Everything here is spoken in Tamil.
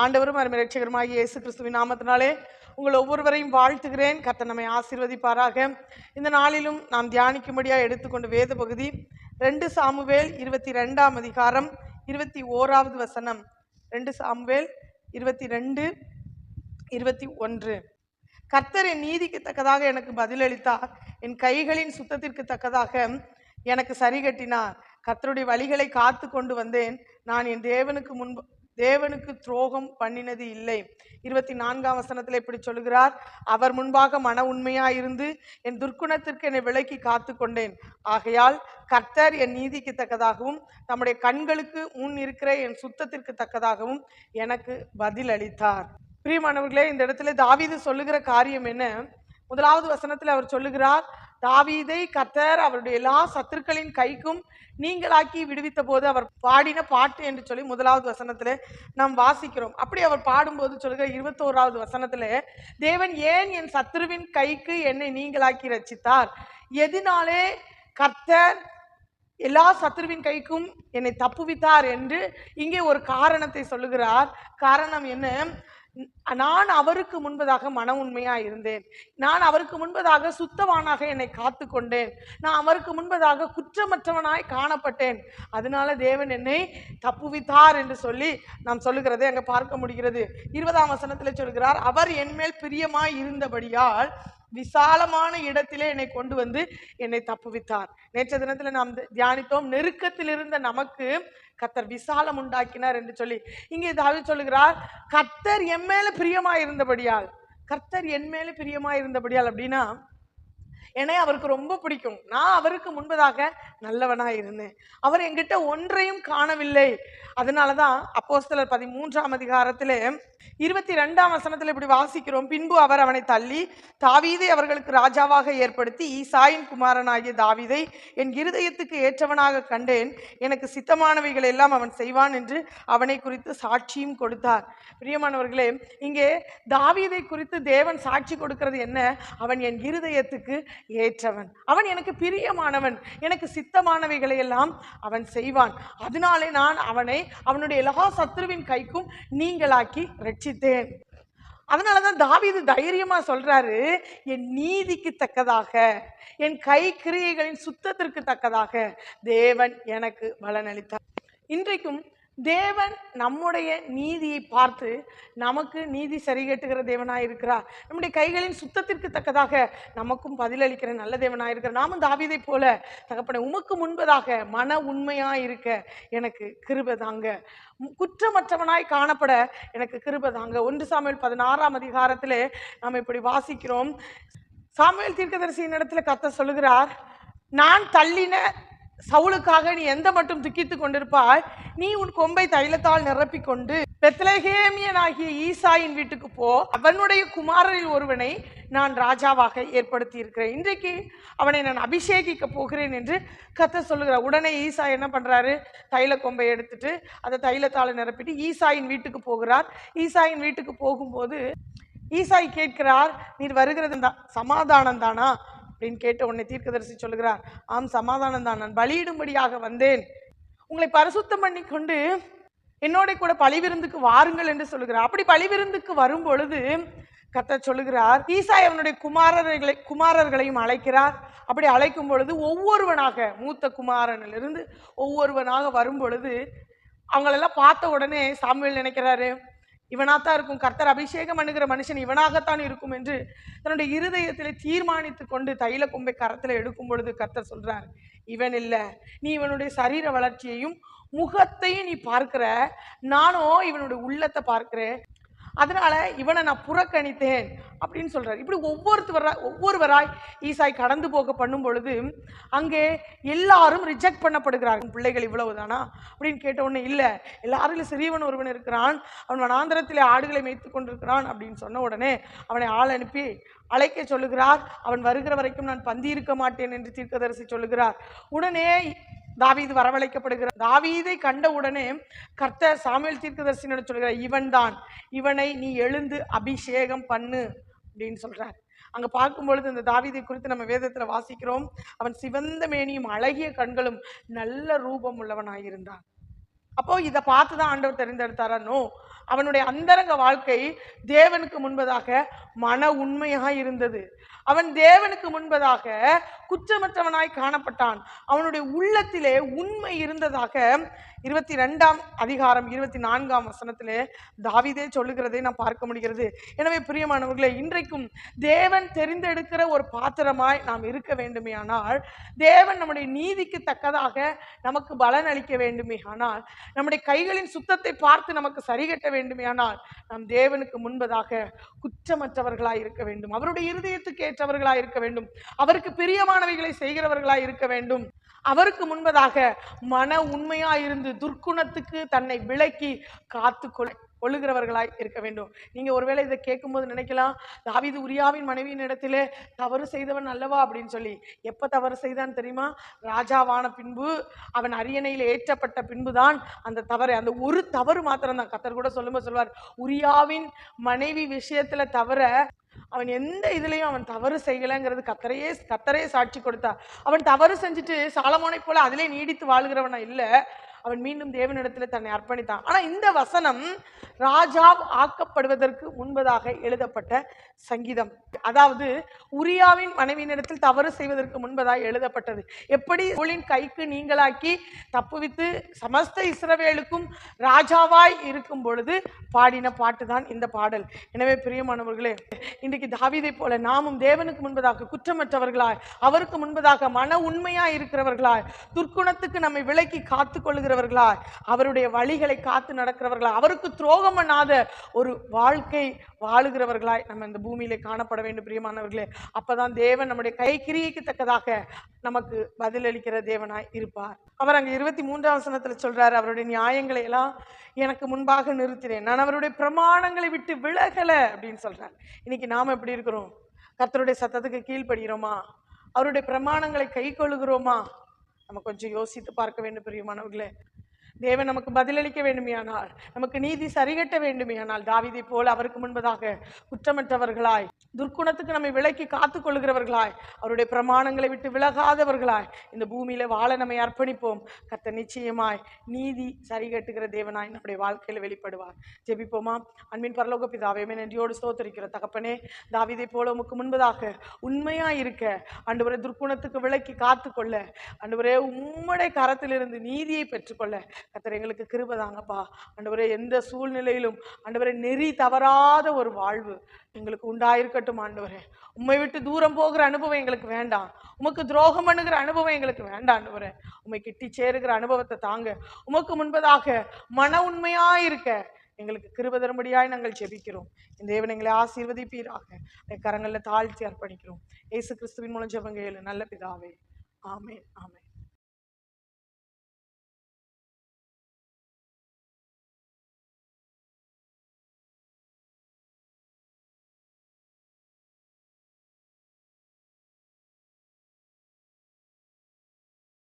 ஆண்டவரும் அருமை ரட்சகருமாகிய இயேசு கிறிஸ்துவின் நாமத்தினாலே உங்கள் ஒவ்வொருவரையும் வாழ்த்துகிறேன். கத்த நம்மை ஆசீர்வதிப்பாராக. இந்த நாளிலும் நாம் தியானிக்கும்படியாக எடுத்துக்கொண்ட வேத பகுதி ரெண்டு சாமுவேல் இருபத்தி ரெண்டாம் அதிகாரம் இருபத்தி ஓராவது வசனம். ரெண்டு சாமுவேல் இருபத்தி ரெண்டு இருபத்தி ஒன்று கர்த்தர் என் நீதிக்கு தக்கதாக எனக்கு பதிலளித்தார். என் கைகளின் சுத்தத்திற்கு தக்கதாக எனக்கு சரி கட்டினார் கர்த்தருடைய வழிகளை காத்து கொண்டு வந்தேன். நான் என் தேவனுக்கு முன்பு தேவனுக்கு துரோகம் பண்ணினது இல்லை. இருபத்தி நான்காம் வசனத்தில் இப்படி சொல்கிறார் அவர் முன்பாக மன உண்மையாக இருந்து என் துர்க்குணத்திற்கு என்னை விலக்கி காத்து கொண்டேன். ஆகையால் கர்த்தர் என் நீதிக்கு தக்கதாகவும் தம்முடைய கண்களுக்கு முன் இருக்கிற என் சுத்தத்திற்கு தக்கதாகவும் எனக்கு பதில் அளித்தார் பிரியமானவர்களே இந்த இடத்துல தாவீது சொல்லுகிற காரியம் என்ன? முதலாவது வசனத்தில் அவர் சொல்லுகிறார் தாவீதை கர்த்தர் அவருடைய எல்லா சத்துருக்களின் கைக்கும் நீங்களாக்கி விடுவித்த போது அவர் பாடின பாட்டு என்று சொல்லி முதலாவது வசனத்தில் நாம் வாசிக்கிறோம். அப்படி அவர் பாடும்போது சொல்லுகிற இருபத்தோராவது வசனத்தில் தேவன் ஏன் என் சத்ருவின் கைக்கு என்னை நீங்களாக்கி ரச்சித்தார் எதினாலே கர்த்தர் எல்லா சத்ருவின் கைக்கும் என்னை தப்புவித்தார்? என்று இங்கே ஒரு காரணத்தை சொல்லுகிறார். காரணம் என்ன? நான் அவருக்கு முன்பதாக மன உண்மையா இருந்தேன். நான் அவருக்கு முன்பதாக சுத்தவானாக என்னை காத்து கொண்டேன். நான் அவருக்கு முன்பதாக குற்றமற்றவனாய் காணப்பட்டேன். அதனால தேவன் என்னை தப்புவித்தார் என்று சொல்லி நாம் சொல்லுகிறதை அங்கே பார்க்க முடிகிறது. இருபதாம் வசனத்தில் சொல்கிறார் அவர் என்மேல் பிரியமாய் இருந்தபடியால் விசாலமான இடத்திலே என்னை கொண்டு வந்து என்னை தப்புவித்தார். நேற்ற தினத்தில் நாம் தியானித்தோம் நெருக்கத்தில் இருந்த நமக்கு கத்தர் விசாலம் உண்டாக்கினார் என்று சொல்லி இங்கே தாவி சொல்லுகிறார் கத்தர் என் மேல பிரியமா இருந்தபடியால் கர்த்தர் என் மேல பிரியமா இருந்தபடியால் அப்படின்னா என்னை அவருக்கு ரொம்ப பிடிக்கும். நான் அவருக்கு முன்பதாக நல்லவனாக இருந்தேன். அவர் என்கிட்ட ஒன்றையும் காணவில்லை. அதனால தான் அப்போஸ்தலர் பதிமூன்றாம் அதிகாரத்தில் இருபத்தி ரெண்டாம் வசனத்தில் இப்படி வாசிக்கிறோம். பின்பு அவர் அவனை தள்ளி தாவீதை அவர்களுக்கு ராஜாவாக ஏற்படுத்தி ஈசாயின் குமாரனாகிய தாவீதை என் இருதயத்துக்கு ஏற்றவனாக கண்டேன். எனக்கு சித்தமானவைகள் எல்லாம் அவன் செய்வான் என்று அவனை குறித்து சாட்சியும் கொடுத்தார். பிரியமானவர்களே இங்கே தாவீதை குறித்து தேவன் சாட்சி கொடுக்கிறது என்ன? அவன் என் இருதயத்துக்கு ஏற்றவன். அவன் எனக்கு பிரியமானவன். எனக்கு சித்தமானவைகளை எல்லாம் அவன் செய்வான். அதனாலே நான் அவனை அவனுடைய எல்லா சத்ருவின் கைக்கும் நீங்களாக்கி ரட்சித்தேன். அதனால தான் தாவீது தைரியமா சொல்றாரு என் நீதிக்கு தக்கதாக என் கை கிரியைகளின் சுத்தத்திற்கு தக்கதாக தேவன் எனக்கு பலனளித்தார். இன்றைக்கும் தேவன் நம்முடைய நீதியை பார்த்து நமக்கு நீதி சரிகட்டுகிற தேவனாக இருக்கிறார் நம்முடைய கைகளின் சுத்தத்திற்கு தக்கதாக நமக்கும் பதிலளிக்கிற நல்ல தேவனாக இருக்கிறார் நாமும் தாவிதை போல தகப்பனை உமக்கு முன்பதாக மன உண்மையாக இருக்க எனக்கு கிருபை தாங்க. குற்றமற்றவனாய் காணப்பட எனக்கு கிருபை தாங்க. ஒன்று சாமியல் பதினாறாம் அதிகாரத்தில் நாம் இப்படி வாசிக்கிறோம். சாமியல் தீர்க்கதரிசியின் இடத்துல கத்த சொல்லுகிறார் நான் தள்ளின சவுளுக்காக நீ எந்த மட்டும் துக்கித்து கொண்டிருப்பாய்? நீ உன் கொம்பை தைலத்தால் நிரப்பிக்கொண்டு கொண்டு பெத்லகேமியனாகிய ஈசாயின் வீட்டுக்கு போ. அவனுடைய குமாரரில் ஒருவனை நான் ராஜாவாக ஏற்படுத்தி இருக்கிறேன் இன்றைக்கு அவனை நான் அபிஷேகிக்க போகிறேன் என்று கத்த சொல்லுகிறார் உடனே ஈசா என்ன பண்றாரு? தைல கொம்பை எடுத்துட்டு அதை தைலத்தால் நிரப்பிட்டு ஈசாயின் வீட்டுக்கு போகிறார். ஈசாயின் வீட்டுக்கு போகும்போது ஈசாய் கேட்கிறார் நீர் வருகிறது தான் சமாதானம் தானா? அப்படின்னு கேட்ட உடனே தீர்க்கதரிசி சொல்லுகிறார் ஆம் சமாதானம் தான் நான் பலியிடும்படியாக வந்தேன். உங்களை பரிசுத்தம் பண்ணி கொண்டு என்னோட கூட பழிவிருந்துக்கு வாருங்கள் என்று சொல்லுகிறார். அப்படி பழிவிருந்துக்கு வரும் பொழுது கத்த சொல்லுகிறார் ஈசாய் அவனுடைய குமாரர்களை குமாரர்களையும் அழைக்கிறார். அப்படி அழைக்கும் பொழுது ஒவ்வொருவனாக மூத்த குமாரனிலிருந்து ஒவ்வொருவனாக வரும் பொழுது அவங்களெல்லாம் பார்த்த உடனே சாமியல் நினைக்கிறாரு இவனாகத்தான் இருக்கும். கர்த்தர் அபிஷேகம் பண்ணுகிற மனுஷன் இவனாகத்தான் இருக்கும் என்று தன்னுடைய இருதயத்தில் தீர்மானித்து கொண்டு தைல கொம்பை கரத்தில் எடுக்கும் பொழுது கர்த்தர் சொல்கிறார் இவன் இல்லை. நீ இவனுடைய சரீர வளர்ச்சியையும் முகத்தையும் நீ பார்க்கிற. நானும் இவனுடைய உள்ளத்தை பார்க்கிறேன். அதனால் இவனை நான் புறக்கணித்தேன் அப்படின்னு சொல்கிறார் இப்படி ஒவ்வொருத்தவராய் ஒவ்வொருவராய் ஈசாய் கடந்து போக பண்ணும் பொழுது அங்கே எல்லாரும் ரிஜெக்ட் பண்ணப்படுகிறார்கள். பிள்ளைகள் இவ்வளவுதானா அப்படின்னு கேட்ட உடனே இல்லை எல்லாரிலும் சிறியவன் ஒருவன் இருக்கிறான். அவன் வனாந்திரத்திலே ஆடுகளை மேய்த்து கொண்டிருக்கிறான். அப்படின்னு சொன்ன உடனே அவனை ஆள் அனுப்பி அழைக்க சொல்லுகிறார். அவன் வருகிற வரைக்கும் நான் பந்தி இருக்க மாட்டேன் என்று தீர்க்கதரிசி சொல்லுகிறார். உடனே தாவீது வரவழைக்கப்படுகிறார். தாவீதை கண்ட உடனே கர்த்தர் சாமியல் தீர்க்கதரிசினோட சொல்கிறார் இவன்தான் இவனை நீ எழுந்து அபிஷேகம் பண்ணு அப்படின்னு சொல்கிறார் அங்கே பார்க்கும்பொழுது இந்த தாவீதை குறித்து நம்ம வேதத்தில் வாசிக்கிறோம். அவன் சிவந்த மேனியும் அழகிய கண்களும் நல்ல ரூபம் உள்ளவனாயிருந்தான். அப்போ இதை பார்த்து தான் ஆண்டவர் தெரிந்தெடுத்தாரோ? அவனுடைய அந்தரங்க வாழ்க்கை தேவனுக்கு முன்பதாக மன உண்மையாக இருந்தது. அவன் தேவனுக்கு முன்பதாக குற்றமற்றவனாய் காணப்பட்டான். அவனுடைய உள்ளத்திலே உண்மை இருந்ததாக இருபத்தி ரெண்டாம் அதிகாரம் இருபத்தி நான்காம் வசனத்திலே தாவிதே சொல்லுகிறதை நான் பார்க்க முடிகிறது. எனவே பிரியமானவர்களே இன்றைக்கும் தேவன் தெரிந்தெடுக்கிற ஒரு பாத்திரமாய் நாம் இருக்க வேண்டுமே ஆனால் தேவன் நம்முடைய நீதிக்கு தக்கதாக நமக்கு பலன் அளிக்க வேண்டுமே ஆனால் நம்முடைய கைகளின் சுத்தத்தை பார்த்து நமக்கு சரிகட்ட வேண்டுமே ஆனால் நாம் தேவனுக்கு முன்பதாக குற்றமற்றவர்களாய் இருக்க வேண்டும். அவருடைய இருதயத்துக்கு ஏற்றவர்களாய் இருக்க வேண்டும். அவருக்கு பிரியமானவைகளை செய்கிறவர்களாய் இருக்க வேண்டும். அவருக்கு முன்பதாக மன உண்மையாயிருந்து துர்க்குணத்துக்கு தன்னை விலக்கி காத்துக்கொள்ள கொள்ளுகிறவர்களாய் இருக்க வேண்டும். நீங்கள் ஒருவேளை இதை கேட்கும்போது நினைக்கலாம் தாவீது உரியாவின் மனைவியின் இடத்திலே தவறு செய்தவன் அல்லவா? அப்படின்னு சொல்லி. எப்போ தவறு செய்தான் தெரியுமா? ராஜாவான பின்பு அவன் அரியணையில் ஏற்றப்பட்ட பின்புதான் அந்த தவறு அந்த ஒரு தவறு மாத்திரம்தான். கத்தர் கூட சொல்லும்போது சொல்வார் உரியாவின் மனைவி விஷயத்துல தவிர அவன் எந்த இதுலையும் அவன் தவறு செய்யலைங்கிறது கத்தரையே கத்தரையே சாட்சி கொடுத்தா. அவன் தவறு செஞ்சுட்டு சாலமோனை போல அதிலே நீடித்து வாழ்கிறவனா இல்லை. அவன் மீண்டும் தேவனிடத்தில் தன்னை அர்ப்பணித்தான். ஆனால் இந்த வசனம் ராஜா ஆக்கப்படுவதற்கு முன்பதாக எழுதப்பட்ட சங்கீதம். அதாவது உரியாவின் மனைவியினிடத்தில் தவறு செய்வதற்கு முன்பதாக எழுதப்பட்டது. எப்படி சவுலின் கைக்கு நீங்களாக்கி தப்புவித்து சமஸ்த இஸ்ரவேலுக்கும் ராஜாவாய் இருக்கும் பொழுது பாடின பாட்டு தான் இந்த பாடல். எனவே பிரியமானவர்களே இன்றைக்கு தாவிதை போல நாமும் தேவனுக்கு முன்பதாக குற்றமற்றவர்களாய் அவருக்கு முன்பதாக மன உண்மையாய் இருக்கிறவர்களாய் துர்க்குணத்துக்கு நம்மை விலக்கி காத்து கொள்ளுகிறவர்களாய் அவருடைய வழிகளை காத்து நடக்கிறவர்களாய் அவருக்கு துரோகம் பண்ணாத ஒரு வாழ்க்கை வாழுகிறவர்களாய் நம்ம இந்த பூமியிலே காணப்பட வேண்டும் பிரியமானவர்களே. அப்பதான் தேவன் நம்முடைய கை தக்கதாக நமக்கு பதிலளிக்கிற தேவனாய் இருப்பார். அவர் அங்கே இருபத்தி மூன்றாம் வசனத்தில் சொல்றாரு அவருடைய நியாயங்களை எல்லாம் எனக்கு முன்பாக நிறுத்தினேன். நான் அவருடைய பிரமாணங்களை விட்டு விலகல அப்படின்னு சொல்றாரு. இன்னைக்கு நாம எப்படி இருக்கிறோம்? கர்த்தருடைய சத்தத்துக்கு கீழ்ப்படுகிறோமா அவருடைய பிரமாணங்களை கை கொள்ளுகிறோமா நம்ம கொஞ்சம் யோசித்து பார்க்க வேண்டும் பிரியமானவர்களே தேவன் நமக்கு பதிலளிக்க வேண்டுமையானால் நமக்கு நீதி சரிகட்ட வேண்டுமையானால் தாவிதை போல் அவருக்கு முன்பதாக குற்றமற்றவர்களாய் துர்க்குணத்துக்கு நம்மை விலக்கி காத்துக்கொள்கிறவர்களாய் அவருடைய பிரமாணங்களை விட்டு விலகாதவர்களாய். இந்த பூமியில வாழ நம்மை அர்ப்பணிப்போம். கத்த நிச்சயமாய் நீதி சரி கட்டுகிற தேவனாய் நம்முடைய வாழ்க்கையில வெளிப்படுவார். ஜெபிப்போமா? அன்பின் பரலோக பிதாவே நன்றியோடு ஸ்தோத்தரிக்கிற தகப்பனே தாவிதை போல உமக்கு முன்பதாக உண்மையா இருக்க ஆண்டவரே துர்க்குணத்துக்கு விலக்கி காத்துக்கொள்ள ஆண்டவரே உம்முடைய கரத்திலிருந்து நீதியை பெற்றுக்கொள்ள கத்தர் எங்களுக்கு கிருபதாங்கப்பா அன்று எந்த சூழ்நிலையிலும் ஆண்டவரே நெறி தவறாத ஒரு வாழ்வு எங்களுக்கு உண்டாயிருக்க இருக்கட்டும் ஆண்டவரே. உம்மை விட்டு தூரம் போகிற அனுபவம் எங்களுக்கு வேண்டாம். உமக்கு துரோகம் பண்ணுகிற அனுபவம் எங்களுக்கு வேண்டாம் ஆண்டவரே. உம்மை கிட்டி சேருகிற அனுபவத்தை தாங்க. உமக்கு முன்பதாக மன உண்மையாக இருக்க எங்களுக்கு கிருபை தரும்படியாய் நாங்கள் ஜெபிக்கிறோம். இந்த தேவன் எங்களை ஆசீர்வதிப்பீராக. கரங்களில் தாழ்த்தி அர்ப்பணிக்கிறோம். இயேசு கிறிஸ்துவின் மூலம் ஜெபங்க நல்ல பிதாவே. ஆமென் ஆமென்.